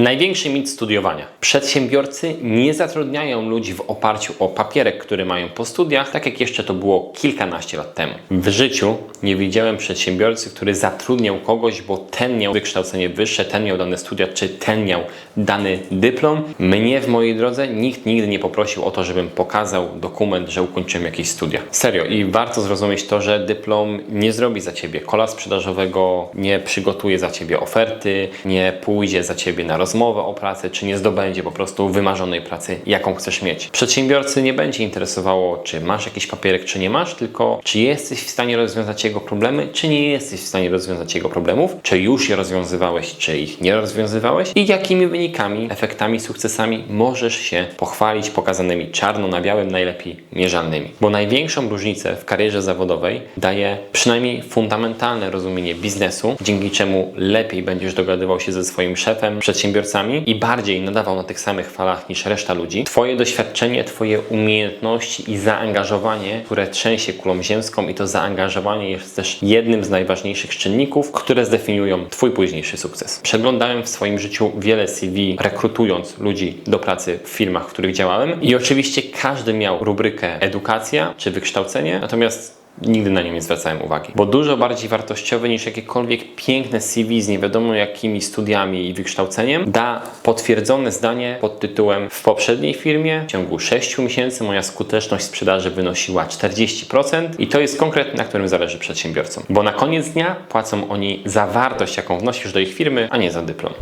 Największy mit studiowania. Przedsiębiorcy nie zatrudniają ludzi w oparciu o papierek, który mają po studiach, tak jak jeszcze to było kilkanaście lat temu. W życiu nie widziałem przedsiębiorcy, który zatrudniał kogoś, bo ten miał wykształcenie wyższe, ten miał dane studia, czy ten miał dany dyplom. Mnie w mojej drodze nikt nigdy nie poprosił o to, żebym pokazał dokument, że ukończyłem jakieś studia. Serio i warto zrozumieć to, że dyplom nie zrobi za ciebie kola sprzedażowego, nie przygotuje za ciebie oferty, nie pójdzie za ciebie na rozmowę o pracę, czy nie zdobędzie po prostu wymarzonej pracy, jaką chcesz mieć. Przedsiębiorcy nie będzie interesowało, czy masz jakiś papierek, czy nie masz, tylko czy jesteś w stanie rozwiązać jego problemy, czy nie jesteś w stanie rozwiązać jego problemów, czy już je rozwiązywałeś, czy ich nie rozwiązywałeś i jakimi wynikami, efektami, sukcesami możesz się pochwalić pokazanymi czarno na białym, najlepiej mierzalnymi. Bo największą różnicę w karierze zawodowej daje przynajmniej fundamentalne rozumienie biznesu, dzięki czemu lepiej będziesz dogadywał się ze swoim szefem, przedsiębiorcami i bardziej nadawał na tych samych falach niż reszta ludzi. Twoje doświadczenie, Twoje umiejętności i zaangażowanie, które trzęsie kulą ziemską i to zaangażowanie jest też jednym z najważniejszych czynników, które zdefiniują Twój późniejszy sukces. Przeglądałem w swoim życiu wiele CV, rekrutując ludzi do pracy w firmach, w których działałem i oczywiście każdy miał rubrykę edukacja czy wykształcenie, natomiast Nigdy na nie nie zwracałem uwagi, bo dużo bardziej wartościowy niż jakiekolwiek piękne CV z nie wiadomo jakimi studiami i wykształceniem da potwierdzone zdanie pod tytułem w poprzedniej firmie w ciągu 6 miesięcy moja skuteczność sprzedaży wynosiła 40% i to jest konkretny, na którym zależy przedsiębiorcom, bo na koniec dnia płacą oni za wartość, jaką wnosisz do ich firmy, a nie za dyplom.